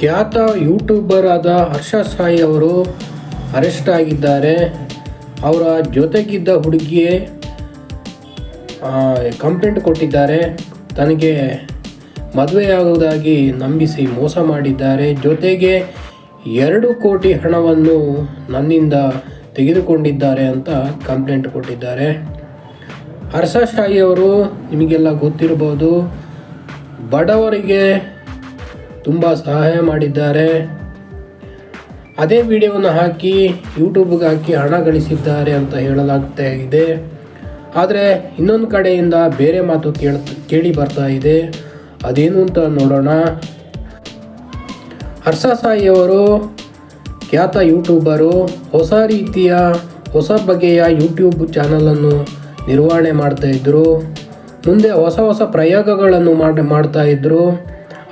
ಖ್ಯಾತ ಯೂಟ್ಯೂಬರ್ ಆದ ಹರ್ಷ ಸಾಯಿ ಅವರು ಅರೆಸ್ಟ್ ಆಗಿದ್ದಾರೆ. ಅವರ ಜೊತೆಗಿದ್ದ ಹುಡುಗಿಯೇ ಕಂಪ್ಲೇಂಟ್ ಕೊಟ್ಟಿದ್ದಾರೆ. ತನಗೆ ಮದುವೆಯಾಗುವುದಾಗಿ ನಂಬಿಸಿ ಮೋಸ ಮಾಡಿದ್ದಾರೆ. ಜೊತೆಗೆ ಎರಡು ಕೋಟಿ ಹಣವನ್ನು ನನ್ನಿಂದ ತೆಗೆದುಕೊಂಡಿದ್ದಾರೆ ಅಂತ ಕಂಪ್ಲೇಂಟ್ ಕೊಟ್ಟಿದ್ದಾರೆ. ಹರ್ಷ ಅವರು, ನಿಮಗೆಲ್ಲ ಗೊತ್ತಿರ್ಬೋದು, ಬಡವರಿಗೆ ತುಂಬ ಸಹಾಯ ಮಾಡಿದ್ದಾರೆ. ಅದೇ ವಿಡಿಯೋವನ್ನು ಹಾಕಿ ಯೂಟ್ಯೂಬ್ಗೆ ಹಾಕಿ ಹಣ ಗಳಿಸಿದ್ದಾರೆ ಅಂತ ಹೇಳಲಾಗ್ತಾ ಇದೆ. ಆದರೆ ಇನ್ನೊಂದು ಕಡೆಯಿಂದ ಬೇರೆ ಮಾತು ಕೇಳ, ಕೇಳಿ ಬರ್ತಾ ಇದೆ. ಅದೇನು ಅಂತ ನೋಡೋಣ. ಹರ್ಷ ಸಾಯಿ ಅವರು, ಖ್ಯಾತ ಯೂಟ್ಯೂಬರು ಹೊಸ ರೀತಿಯ, ಹೊಸ ಬಗೆಯ ಯೂಟ್ಯೂಬ್ ಚಾನಲನ್ನು ನಿರ್ವಹಣೆ ಮಾಡ್ತಾಯಿದ್ರು ಮುಂದೆ ಹೊಸ ಹೊಸ ಪ್ರಯೋಗಗಳನ್ನು ಮಾಡಿ ಮಾಡ್ತಾಯಿದ್ರು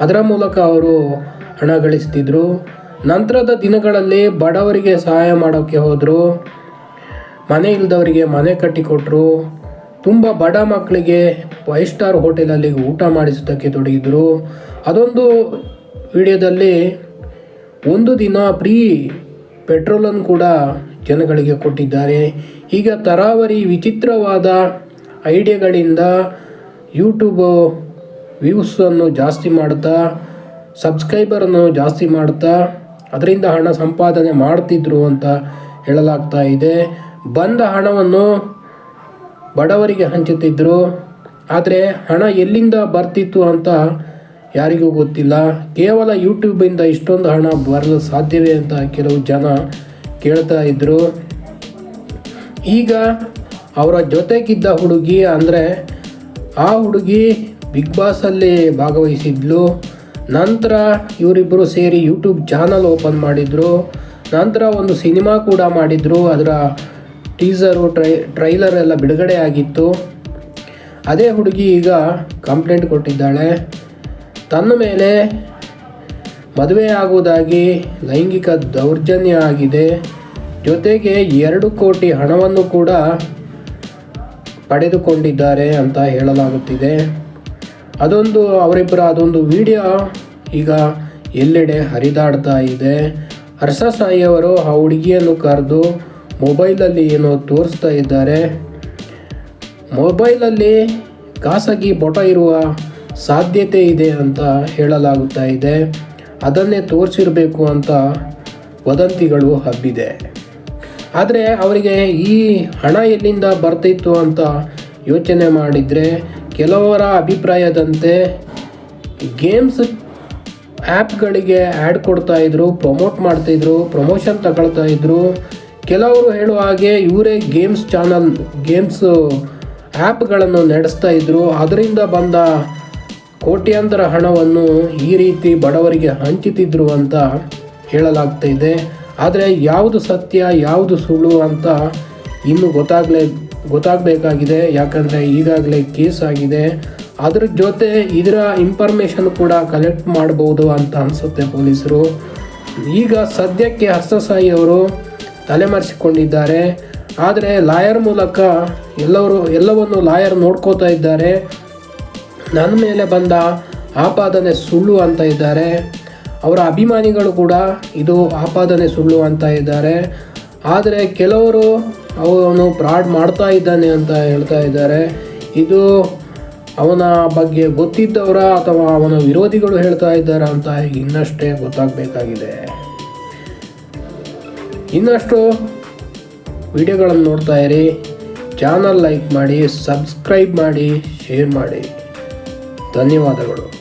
ಅದರ ಮೂಲಕ ಅವರು ಹಣ ಗಳಿಸ್ತಿದ್ರು ನಂತರದ ದಿನಗಳಲ್ಲಿ ಬಡವರಿಗೆ ಸಹಾಯ ಮಾಡೋಕ್ಕೆ ಹೋದರು. ಮನೆ ಇಲ್ಲದವರಿಗೆ ಮನೆ ಕಟ್ಟಿಕೊಟ್ರು. ತುಂಬ ಬಡ ಮಕ್ಕಳಿಗೆ ಫೈವ್ ಸ್ಟಾರ್ ಹೋಟೆಲಲ್ಲಿ ಊಟ ಮಾಡಿಸೋದಕ್ಕೆ ತೊಡಗಿದ್ರು. ಅದೊಂದು ವಿಡಿಯೋದಲ್ಲಿ ಒಂದು ದಿನ ಫ್ರೀ ಪೆಟ್ರೋಲನ್ನು ಕೂಡ ಜನಗಳಿಗೆ ಕೊಟ್ಟಿದ್ದಾರೆ. ಈಗ ತರಾವರಿ ವಿಚಿತ್ರವಾದ ಐಡಿಯಾಗಳಿಂದ ಯೂಟ್ಯೂಬು ವ್ಯೂಸನ್ನು ಜಾಸ್ತಿ ಮಾಡ್ತಾ ಸಬ್ಸ್ಕ್ರೈಬರನ್ನು ಜಾಸ್ತಿ ಮಾಡ್ತಾ ಅದರಿಂದ ಹಣ ಸಂಪಾದನೆ ಮಾಡ್ತಿದ್ರು ಅಂತ ಹೇಳಲಾಗ್ತಾ ಇದೆ. ಬಂದ ಹಣವನ್ನು ಬಡವರಿಗೆ ಹಂಚುತ್ತಿದ್ದರು ಆದರೆ ಹಣ ಎಲ್ಲಿಂದ ಬರ್ತಿತ್ತು ಅಂತ ಯಾರಿಗೂ ಗೊತ್ತಿಲ್ಲ. ಕೇವಲ ಯೂಟ್ಯೂಬಿಂದ ಇಷ್ಟೊಂದು ಹಣ ಬರಲು ಸಾಧ್ಯವೇ ಅಂತ ಕೆಲವು ಜನ ಕೇಳ್ತಾ ಇದ್ದರು ಈಗ ಅವರ ಜೊತೆಗಿದ್ದ ಹುಡುಗಿ ಅಂದರೆ ಆ ಹುಡುಗಿ ಬಿಗ್ ಬಾಸಲ್ಲಿ ಭಾಗವಹಿಸಿದ್ಲು. ನಂತರ ಇವರಿಬ್ಬರು ಸೇರಿ ಯೂಟ್ಯೂಬ್ ಚಾನಲ್ ಓಪನ್ ಮಾಡಿದರು. ನಂತರ ಒಂದು ಸಿನಿಮಾ ಕೂಡ ಮಾಡಿದರು. ಅದರ ಟೀಸರು ಟ್ರೈ ಟ್ರೈಲರ್ ಎಲ್ಲ ಬಿಡುಗಡೆ ಆಗಿತ್ತು. ಅದೇ ಹುಡುಗಿ ಈಗ ಕಂಪ್ಲೇಂಟ್ ಕೊಟ್ಟಿದ್ದಾಳೆ. ತನ್ನ ಮೇಲೆ ಮದುವೆ ಆಗುವುದಾಗಿ ಲೈಂಗಿಕ ದೌರ್ಜನ್ಯ ಆಗಿದೆ. ಜೊತೆಗೆ ಎರಡು ಕೋಟಿ ಹಣವನ್ನು ಕೂಡ ಪಡೆದುಕೊಂಡಿದ್ದಾರೆ ಅಂತ ಹೇಳಲಾಗುತ್ತಿದೆ. ಅದೊಂದು, ಅವರಿಬ್ಬರ ಅದೊಂದು ವಿಡಿಯೋ ಈಗ ಎಲ್ಲೆಡೆ ಹರಿದಾಡ್ತಾ ಇದೆ. ಹರ್ಷ ಸಾಯಿಯವರು ಆ ಹುಡುಗಿಯನ್ನು ಕರೆದು ಮೊಬೈಲಲ್ಲಿ ಏನೋ ತೋರಿಸ್ತಾ ಇದ್ದಾರೆ. ಮೊಬೈಲಲ್ಲಿ ಖಾಸಗಿ ಫೋಟೋ ಇರುವ ಸಾಧ್ಯತೆ ಇದೆ ಅಂತ ಹೇಳಲಾಗುತ್ತಾ ಇದೆ. ಅದನ್ನೇ ತೋರಿಸಿರಬೇಕು ಅಂತ ವದಂತಿಗಳು ಹಬ್ಬಿದೆ. ಆದರೆ ಅವರಿಗೆ ಈ ಹಣ ಎಲ್ಲಿಂದ ಬರ್ತಿತ್ತು ಅಂತ ಯೋಚನೆ ಮಾಡಿದರೆ ಕೆಲವರ ಅಭಿಪ್ರಾಯದಂತೆ ಗೇಮ್ಸ್ ಆ್ಯಪ್ಗಳಿಗೆ ಆ್ಯಡ್ ಕೊಡ್ತಾಯಿದ್ರು ಪ್ರಮೋಟ್ ಮಾಡ್ತಾಯಿದ್ರು ಪ್ರಮೋಷನ್ ತಗೊಳ್ತಾ ಇದ್ರು. ಕೆಲವರು ಹೇಳುವ ಹಾಗೆ ಇವರೇ ಗೇಮ್ಸ್ ಚಾನಲ್ ಗೇಮ್ಸ್ ಆ್ಯಪ್ಗಳನ್ನು ನಡೆಸ್ತಾ ಇದ್ರು. ಅದರಿಂದ ಬಂದ ಕೋಟ್ಯಾಂತರ ಹಣವನ್ನು ಈ ರೀತಿ ಬಡವರಿಗೆ ಹಂಚುತ್ತಿದ್ರು ಅಂತ ಹೇಳಲಾಗ್ತಾ ಇದೆ. ಆದರೆ ಯಾವುದು ಸತ್ಯ, ಯಾವುದು ಸುಳ್ಳು ಅಂತ ಇನ್ನೂ ಗೊತ್ತಾಗಲೇ ಗೊತ್ತಾಗಬೇಕಾಗಿದೆ. ಯಾಕಂದರೆ ಈಗಾಗಲೇ ಕೇಸ್ ಆಗಿದೆ. ಅದ್ರ ಜೊತೆ ಇದರ ಇನ್ಫಾರ್ಮೇಷನ್ ಕೂಡ ಕಲೆಕ್ಟ್ ಮಾಡ್ಬೋದು ಅಂತ ಅನಿಸುತ್ತೆ ಪೊಲೀಸರು. ಈಗ ಸದ್ಯಕ್ಕೆ ಹಸ್ತಸಾಯಿ ಅವರು ತಲೆಮರೆಸಿಕೊಂಡಿದ್ದಾರೆ. ಆದರೆ ಲಾಯರ್ ಮೂಲಕ ಎಲ್ಲವರು ಎಲ್ಲವನ್ನು ಲಾಯರ್ ನೋಡ್ಕೋತಾ ಇದ್ದಾರೆ. ನನ್ನ ಮೇಲೆ ಬಂದ ಆಪಾದನೆ ಸುಳ್ಳು ಅಂತ ಇದ್ದಾರೆ. ಅವರ ಅಭಿಮಾನಿಗಳು ಕೂಡ ಇದು ಆಪಾದನೆ ಸುಳ್ಳು ಅಂತ ಇದ್ದಾರೆ. ಆದರೆ ಕೆಲವರು ಅವನು ಫ್ರಾಡ್ ಮಾಡ್ತಾ ಇದ್ದಾನೆ ಅಂತ ಹೇಳ್ತಾ ಇದ್ದಾರೆ. ಇದು ಅವನ ಬಗ್ಗೆ ಗೊತ್ತಿದ್ದವರ ಅಥವಾ ಅವನ ವಿರೋಧಿಗಳು ಹೇಳ್ತಾ ಇದ್ದಾರಾ ಅಂತ ಇನ್ನಷ್ಟೇ ಗೊತ್ತಾಗಬೇಕಾಗಿದೆ. ಇನ್ನಷ್ಟು ವಿಡಿಯೋಗಳನ್ನು ನೋಡ್ತಾ ಇರಿ. ಚಾನಲ್ ಲೈಕ್ ಮಾಡಿ, ಸಬ್ಸ್ಕ್ರೈಬ್ ಮಾಡಿ, ಶೇರ್ ಮಾಡಿ. ಧನ್ಯವಾದಗಳು.